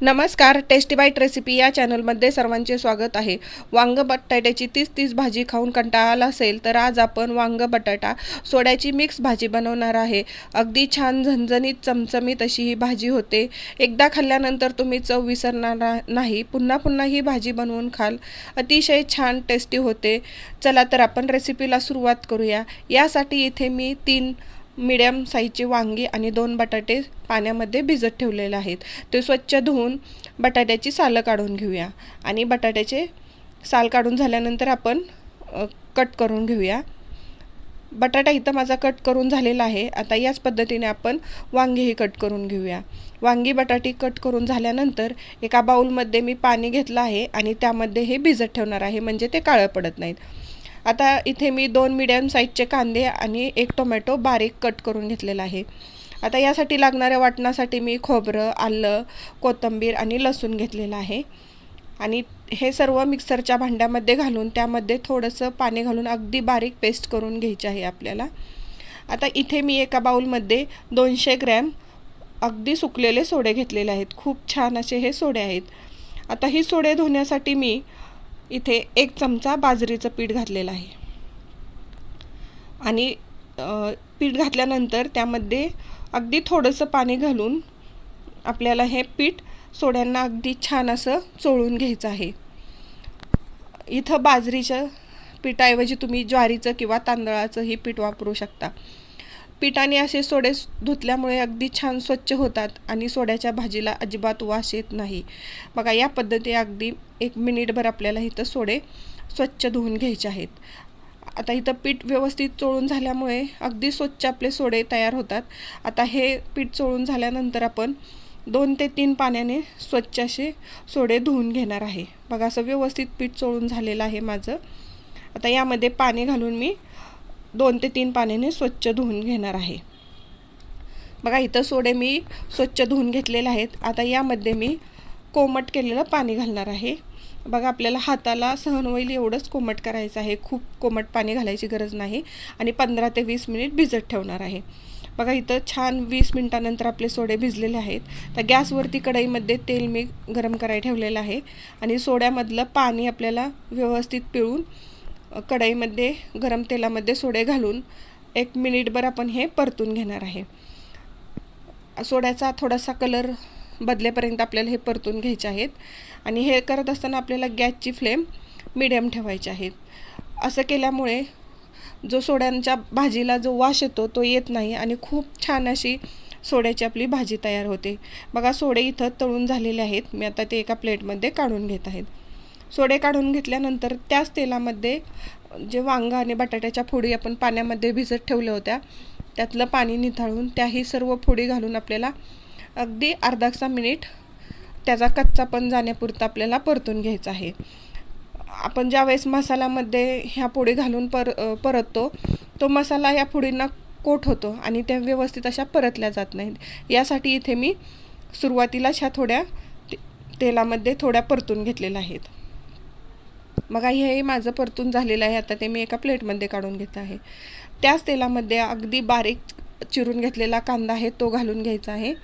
नमस्कार tasty bite recipe या चॅनलमध्ये सर्वांचे स्वागत आहे. वांग बटाट्याची तीस तीस भाजी खाऊन कंटाळा आला असेल तर आज आपण वांग बटाटा सोड्याची मिक्स भाजी बनवणार आहे. अगदी छान झणझणीत चमचमीत अशी ही भाजी होते. एकदा खाल्ल्यानंतर तुम्ही चव विसरणार नाही. पुन्हा पुन्हा ही भाजी बनवून खाल. अतिशय छान टेस्टी होते. चला तर आपण रेसिपीला सुरुवात करूया. यासाठी इथे मी तीन मिडियम साईजचे वांगी आणि दोन बटाटे पाण्यामध्ये भिजत ठेवलेले आहेत. ते स्वच्छ धुवून बटाट्याची सालं काढून घेऊया. आणि बटाट्याचे साल काढून झाल्यानंतर आपण कट करून घेऊया. बटाटा इथं माझा कट करून झालेला आहे. आता याच पद्धतीने आपण वांगीही कट करून घेऊया. वांगी बटाटी कट करून झाल्यानंतर एका बाऊलमध्ये मी पाणी घेतलं आहे आणि त्यामध्ये हे भिजत ठेवणार आहे. म्हणजे ते काळं पडत नाहीत. आता इथे मी दोन मिडियम साईजचे कांदे आणि एक टोमॅटो बारीक कट करून घेतलेला आहे. आता यासाठी लागणाऱ्या वाटणासाठी मी खोबरं आलं कोथिंबीर आणि लसूण घेतलेलं आहे. आणि हे सर्व मिक्सरच्या भांड्यामध्ये घालून त्यामध्ये थोडंसं पाणी घालून अगदी बारीक पेस्ट करून घ्यायची आहे आपल्याला. आता इथे मी एका बाऊलमध्ये दोनशे ग्रॅम अगदी सुकलेले सोडे घेतलेले आहेत. खूप छान असे हे सोडे आहेत. आता ही सोडे धुण्यासाठी मी इथे एक चमचा बाजरीचं पीठ घातलेलं आहे. आणि पीठ घातल्यानंतर त्यामध्ये अगदी थोडंसं पाणी घालून आपल्याला हे पीठ सोड्यांना अगदी छान असं चोळून घ्यायचं आहे. इथं बाजरीच्या पिठाऐवजी तुम्ही ज्वारीचं किंवा तांदळाचंही पीठ वापरू शकता. पिठाने असे सोडे धुतल्यामुळे अगदी छान स्वच्छ होतात आणि सोड्याच्या भाजीला अजिबात वास येत नाही. बघा या पद्धती अगदी एक मिनिटभर आपल्याला इथं सोडे स्वच्छ धुवून घ्यायचे आहेत. आता इथं पीठ व्यवस्थित चोळून झाल्यामुळे अगदी स्वच्छ आपले सोडे तयार होतात. आता हे पीठ चोळून झाल्यानंतर आपण दोन ते तीन पाण्याने स्वच्छ असे सोडे धुवून घेणार आहे. बघा असं व्यवस्थित पीठ चोळून झालेलं आहे माझं. आता यामध्ये पाणी घालून मी दोन ते तीन पाण्याने स्वच्छ धुवून घेणार आहे. बघा इथं सोडे मी स्वच्छ धुवून घेतलेले आहेत. आता यामध्ये मी कोमट केलेलं पाणी घालणार आहे. बघा आपल्याला हाताला सहन होईल एवढंच कोमट करायचं आहे. खूप कोमट पाणी घालायची गरज नाही आणि पंधरा ते वीस मिनिट भिजत ठेवणार आहे. बघा इथं छान वीस मिनटानंतर आपले सोडे भिजलेले आहेत. तर गॅसवरती कढईमध्ये तेल मी गरम करायला ठेवलेलं आहे आणि सोड्यामधलं पाणी आपल्याला व्यवस्थित पिळून कढईमध्ये गरम तेलामध्ये सोडे घालून एक मिनिटभर आपण हे परतून घेणार आहे. सोड्याचा थोडासा कलर बदलेपर्यंत आपल्याला हे परतून घ्यायचे आहेत आणि हे करत असताना आपल्याला गॅसची फ्लेम मिडियम ठेवायची आहेत असं केल्यामुळे जो सोड्यांच्या भाजीला जो वास येतो तो येत नाही आणि खूप छान अशी सोड्याची आपली भाजी तयार होते. बघा सोडे इथं तळून झालेले आहेत. मी आता ते एका प्लेटमध्ये काढून घेत आहेत सोडे काढून घेतल्यानंतर त्याच तेलामध्ये जे वांग आणि बटाट्याच्या फोडी आपण पाण्यामध्ये भिजत ठेवल्या होत्या त्यातलं पाणी निथाळून त्याही सर्व फोडी घालून आपल्याला अगदी अर्धासा मिनिट त्याचा कच्चा पण जाण्यापुरता आपल्याला परतून घ्यायचा आहे. आपण ज्यावेळेस मसाल्यामध्ये ह्या पोळी घालून पर परततो तो मसाला ह्या पोळींना कोट होतो आणि त्या व्यवस्थित अशा परतल्या जात नाहीत. यासाठी इथे मी सुरुवातीलाच ह्या थोड्या तेलामध्ये थोड्या परतून घेतलेल्या आहेत. मग हे माझं परतून झालेलं आहे आता ते मी एका प्लेटमध्ये काढून घेत आहे. त्याच तेलामध्ये अगदी बारीक चिरून घेतलेला कांदा आहे तो घालून घ्यायचा आहे.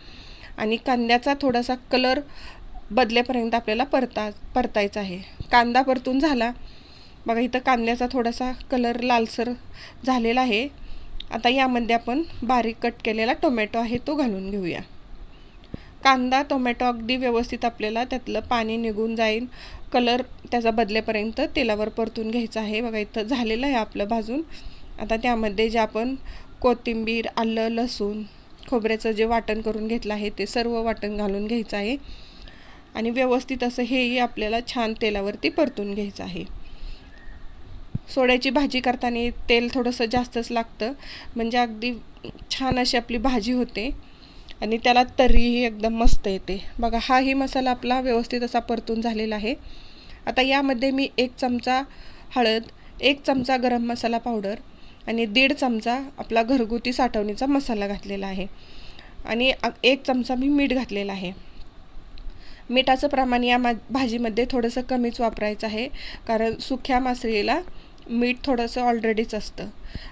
आणि कांद्याचा थोडासा कलर बदलेपर्यंत आपल्याला परता परतायचा आहे. कांदा परतून झाला. बघा इथं कांद्याचा थोडासा कलर लालसर झालेला आहे. आता यामध्ये आपण बारीक कट केलेला टोमॅटो आहे तो घालून घेऊया. कांदा टोमॅटो अगदी व्यवस्थित आपल्याला त्यातलं पाणी निघून जाईल. कलर त्याचा बदलेपर्यंत तेलावर परतून घ्यायचं आहे. बघा इथं झालेलं आहे आपलं भाजून. आता त्यामध्ये जे आपण कोथिंबीर आलं लसूण खोबऱ्याचं जे वाटण करून घेतलं आहे ते सर्व वाटण घालून घ्यायचं आहे. आणि व्यवस्थित असं हेही आपल्याला छान तेलावरती परतून घ्यायचं आहे. सोड्याची भाजी करताना तेल थोडंसं जास्तच लागतं. म्हणजे अगदी छान अशी आपली भाजी होते. आणि त्याला तर्रीही एकदम मस्त येते. बघा हाही मसाला आपला व्यवस्थित असा परतून झालेला आहे. आता यामध्ये मी एक चमचा हळद एक चमचा गरम मसाला पावडर आणि दीड चमचा आपला घरगुती साठवणीचा मसाला घातलेला आहे. आणि एक चमचा मी मीठ घातलेला आहे. मिठाचं प्रमाण या मा भाजीमध्ये थोडंसं कमीच वापरायचं आहे. कारण सुक्या मासळीला मीठ थोडंसं ऑलरेडीच असतं.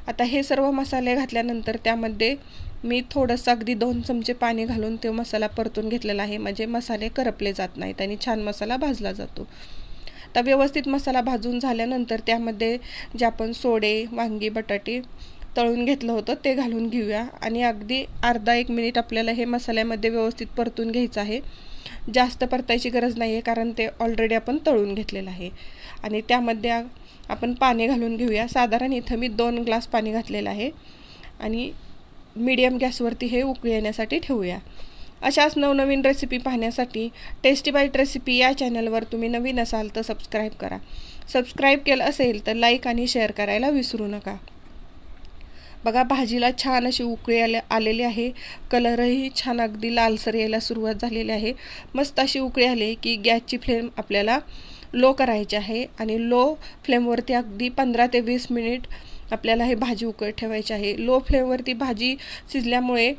आता हे सर्व मसाले घातल्यानंतर त्यामध्ये मी थोडंसं अगदी दोन चमचे पाणी घालून तो मसाला परतून घेतलेला आहे. म्हणजे मसाले करपले जात नाहीत आणि छान मसाला भाजला जातो. तर व्यवस्थित मसाला भाजून झाल्यानंतर त्यामध्ये जे आपण सोडे वांगी बटाटे तळून घेतलं होतं ते घालून घेऊया. आणि अगदी अर्धा एक मिनिट आपल्याला हे मसाल्यामध्ये व्यवस्थित परतून घ्यायचं आहे. जास्त परतायची गरज नाही आहे कारण ते ऑलरेडी आपण तळून घेतलेलं आहे. आणि त्यामध्ये आपण पाणी घालून घेऊया. साधारण इथं मी दोन ग्लास पाणी घातलेलं आहे. आणि मीडियम गॅसवरती हे उकळी येण्यासाठी ठेवूया. अशाच नवनवीन रेसिपी पाहण्यासाठी टेस्टी बाईट रेसिपी या चॅनलवर तुम्ही नवीन असाल तर सबस्क्राईब करा. सबस्क्राईब केलं असेल तर लाईक आणि शेअर करायला विसरू नका. बघा भाजीला छान अशी उकळी आले आलेली आहे. कलरही छान अगदी लालसर यायला सुरुवात झालेली आहे. मस्त अशी उकळी आली की गॅसची फ्लेम आपल्याला लो करायची आहे आणि लो फ्लेमवरती अगदी पंधरा ते वीस मिनिट आपल्याला हे भाजी उकळ ठेवायची आहे. लो फ्लेमवरती भाजी शिजल्यामुळे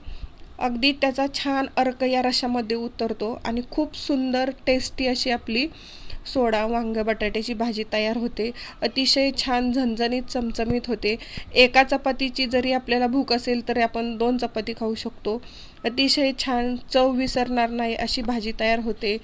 अगदी त्याचा छान अर्क या रशामध्ये उतरतो आणि खूप सुंदर टेस्टी अशी आपली सोडा वांग बटाट्याची भाजी तयार होते. अतिशय छान झणझणीत चमचमीत होते. एका चपातीची जरी आपल्याला भूक असेल तरी आपण दोन चपाती खाऊ शकतो. अतिशय छान चव विसरणार नाही अशी भाजी तयार होते.